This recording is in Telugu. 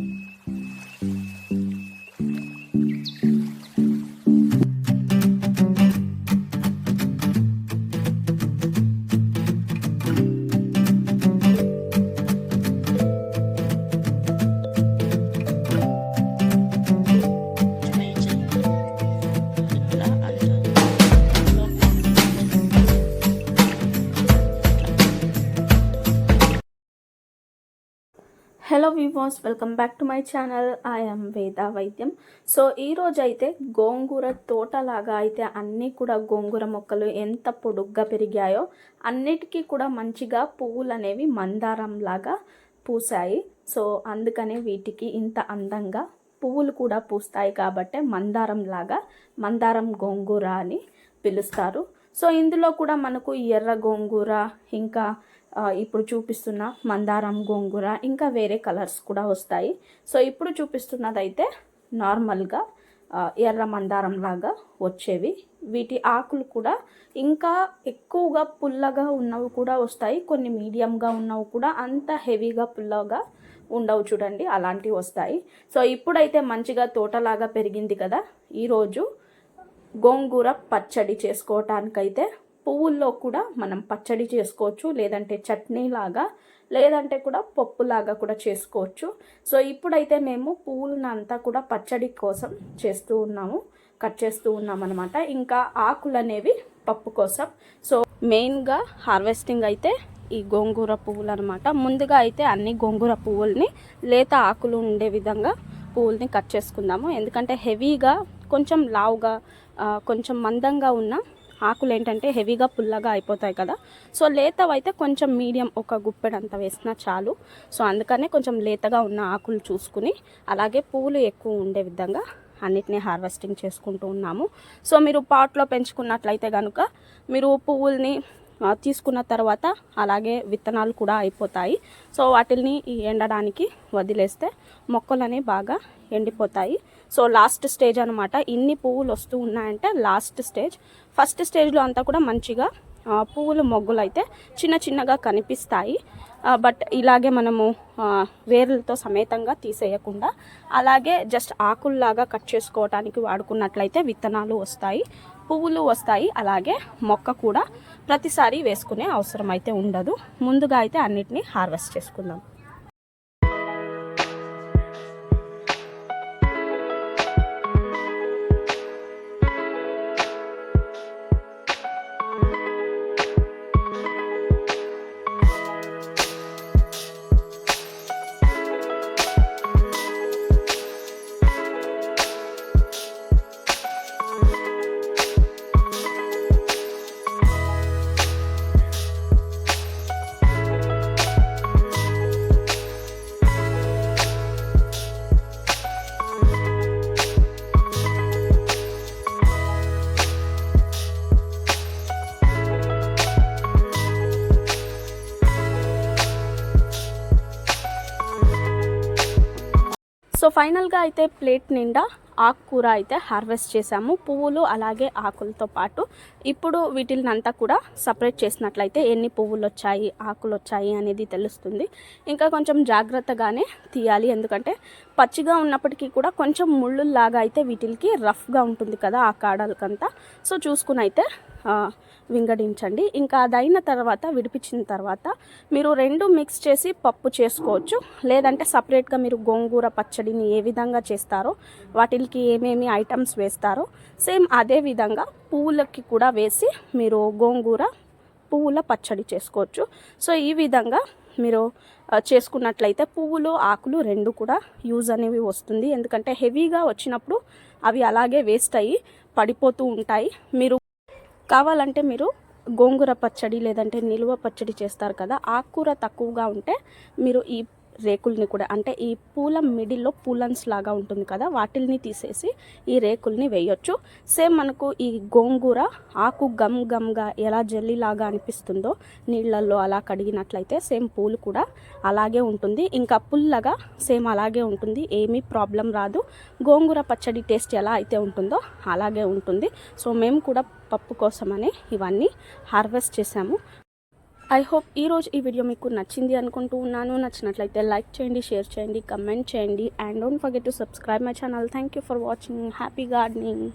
Mm-hmm. Hello viewers welcome back to my channel I'm Veda Vaidyam so ఈరోజు అయితే గోంగూర తోటలాగా అయితే అన్నీ కూడా గోంగూర మొక్కలు ఎంత పొడుగ్గా పెరిగాయో అన్నిటికీ కూడా మంచిగా పువ్వులు అనేవి మందారం లాగా పూసాయి సో అందుకనే వీటికి ఇంత అందంగా పువ్వులు కూడా పూస్తాయి కాబట్టి మందారం లాగా మందారం గోంగూర అని పిలుస్తారు. సో ఇందులో కూడా మనకు ఎర్ర గోంగూర ఇంకా ఇప్పుడు చూపిస్తున్న మందారం గోంగూర ఇంకా వేరే కలర్స్ కూడా వస్తాయి. సో ఇప్పుడు చూపిస్తున్నదైతే నార్మల్గా ఎర్ర మందారం లాగా వచ్చేవి. వీటి ఆకులు కూడా ఇంకా ఎక్కువగా పుల్లగా ఉన్నవి కూడా వస్తాయి. కొన్ని మీడియంగా ఉన్నవి కూడా అంత హెవీగా పుల్లగా ఉండవు చూడండి అలాంటివి వస్తాయి. సో ఇప్పుడైతే మంచిగా తోటలాగా పెరిగింది కదా. ఈరోజు గోంగూర పచ్చడి చేసుకోవటానికైతే పువ్వుల్లో కూడా మనం పచ్చడి చేసుకోవచ్చు లేదంటే చట్నీ లాగా లేదంటే కూడా పప్పులాగా కూడా చేసుకోవచ్చు. సో ఇప్పుడైతే మేము పువ్వులను అంతా కూడా పచ్చడి కోసం చేస్తూ ఉన్నాము కట్ చేస్తూ ఉన్నాం అనమాట ఇంకా ఆకులు అనేవి పప్పు కోసం. సో మెయిన్గా హార్వెస్టింగ్ అయితే ఈ గోంగూర పువ్వులు అనమాట ముందుగా అయితే అన్ని గోంగూర పువ్వుల్ని లేత ఆకులు ఉండే విధంగా పువ్వుల్ని కట్ చేసుకుందాము. ఎందుకంటే హెవీగా కొంచెం లావుగా కొంచెం మందంగా ఉన్న ఆకులు ఏంటంటే హెవీగా పుల్లగా అయిపోతాయి కదా. సో లేతవైతే కొంచెం మీడియం ఒక గుప్పెడంత వేసినా చాలు. సో అందుకనే కొంచెం లేతగా ఉన్న ఆకులు చూసుకుని అలాగే పువ్వులు ఎక్కువ ఉండే విధంగా అన్నిటినీ హార్వెస్టింగ్ చేసుకుంటూ ఉన్నాము. సో మీరు పాట్లో పెంచుకున్నట్లయితే కనుక మీరు పువ్వుల్ని తీసుకున్న తర్వాత అలాగే విత్తనాలు కూడా అయిపోతాయి. సో వాటిని ఎండడానికి వదిలేస్తే మొక్కలనే బాగా ఎండిపోతాయి. సో లాస్ట్ స్టేజ్ అనమాట ఇన్ని పువ్వులు వస్తూ ఉన్నాయంటే లాస్ట్ స్టేజ్. ఫస్ట్ స్టేజ్లో అంతా కూడా మంచిగా పువ్వులు మొగ్గులు అయితే చిన్న చిన్నగా కనిపిస్తాయి. బట్ ఇలాగే మనము వేర్లతో సమేతంగా తీసేయకుండా అలాగే జస్ట్ ఆకుల్లాగా కట్ చేసుకోవటానికి వాడుకున్నట్లయితే విత్తనాలు వస్తాయి పువ్వులు వస్తాయి అలాగే మొక్క కూడా ప్రతిసారి వేసుకునే అవసరం అయితే ఉండదు. ముందుగా అయితే అన్నిటినీ హార్వెస్ట్ చేసుకుందాం. సో ఫైనల్గా అయితే ప్లేట్ నిండా ఆకుకూర అయితే హార్వెస్ట్ చేసాము పువ్వులు అలాగే ఆకులతో పాటు ఇప్పుడు వీటిని అంతా కూడా సపరేట్ చేసినట్లయితే ఎన్ని పువ్వులు వచ్చాయి ఆకులు వచ్చాయి అనేది తెలుస్తుంది. ఇంకా కొంచెం జాగ్రత్తగానే తీయాలి. ఎందుకంటే పచ్చిగా ఉన్నప్పటికీ కూడా కొంచెం ముళ్ళులాగా అయితే వీటికి రఫ్గా ఉంటుంది కదా ఆ కాడలకంతా. సో చూసుకుని అయితే వింగడించండి. ఇంకా అదైన తర్వాత విడిపించిన తర్వాత మీరు రెండు మిక్స్ చేసి పప్పు చేసుకోవచ్చు. లేదంటే సపరేట్గా మీరు గోంగూర పచ్చడిని ఏ విధంగా చేస్తారో వాటికి ఏమేమి ఐటమ్స్ వేస్తారో సేమ్ అదే విధంగా పువ్వులకి కూడా వేసి మీరు గోంగూర పువ్వుల పచ్చడి చేసుకోవచ్చు. సో ఈ విధంగా మీరు చేసుకున్నట్లయితే పువ్వులు ఆకులు రెండు కూడా యూజ్ అనేవి వస్తుంది. ఎందుకంటే హెవీగా వచ్చినప్పుడు అవి అలాగే వేస్ట్ అయ్యి పడిపోతూ ఉంటాయి. మీరు కావాలంటే మీరు గోంగూర పచ్చడి లేదంటే నిలువ పచ్చడి చేస్తారు కదా ఆకుకూర తక్కువగా ఉంటే మీరు ఈ రేకుల్ని కూడా అంటే ఈ పూల మిడిల్లో పూలన్స్ లాగా ఉంటుంది కదా వాటిల్ని తీసేసి ఈ రేకుల్ని వేయొచ్చు. సేమ్ మనకు ఈ గోంగూర ఆకు గమ్ గమ్గా ఎలా జల్లీలాగా అనిపిస్తుందో నీళ్ళల్లో అలా కడిగినట్లయితే సేమ్ పూలు కూడా అలాగే ఉంటుంది. ఇంకా పుల్లగా సేమ్ అలాగే ఉంటుంది ఏమీ ప్రాబ్లం రాదు. గోంగూర పచ్చడి టేస్ట్ ఎలా అయితే ఉంటుందో అలాగే ఉంటుంది. సో మేము కూడా పప్పు కోసమని ఇవన్నీ హార్వెస్ట్ చేసాము. ఐ హోప్ ఈరోజు ఈ వీడియో మీకు నచ్చింది అనుకుంటూ ఉన్నాను. నచ్చినట్లయితే లైక్ చేయండి షేర్ చేయండి కమెంట్ చేయండి. And don't forget to subscribe my channel thank you for watching happy gardening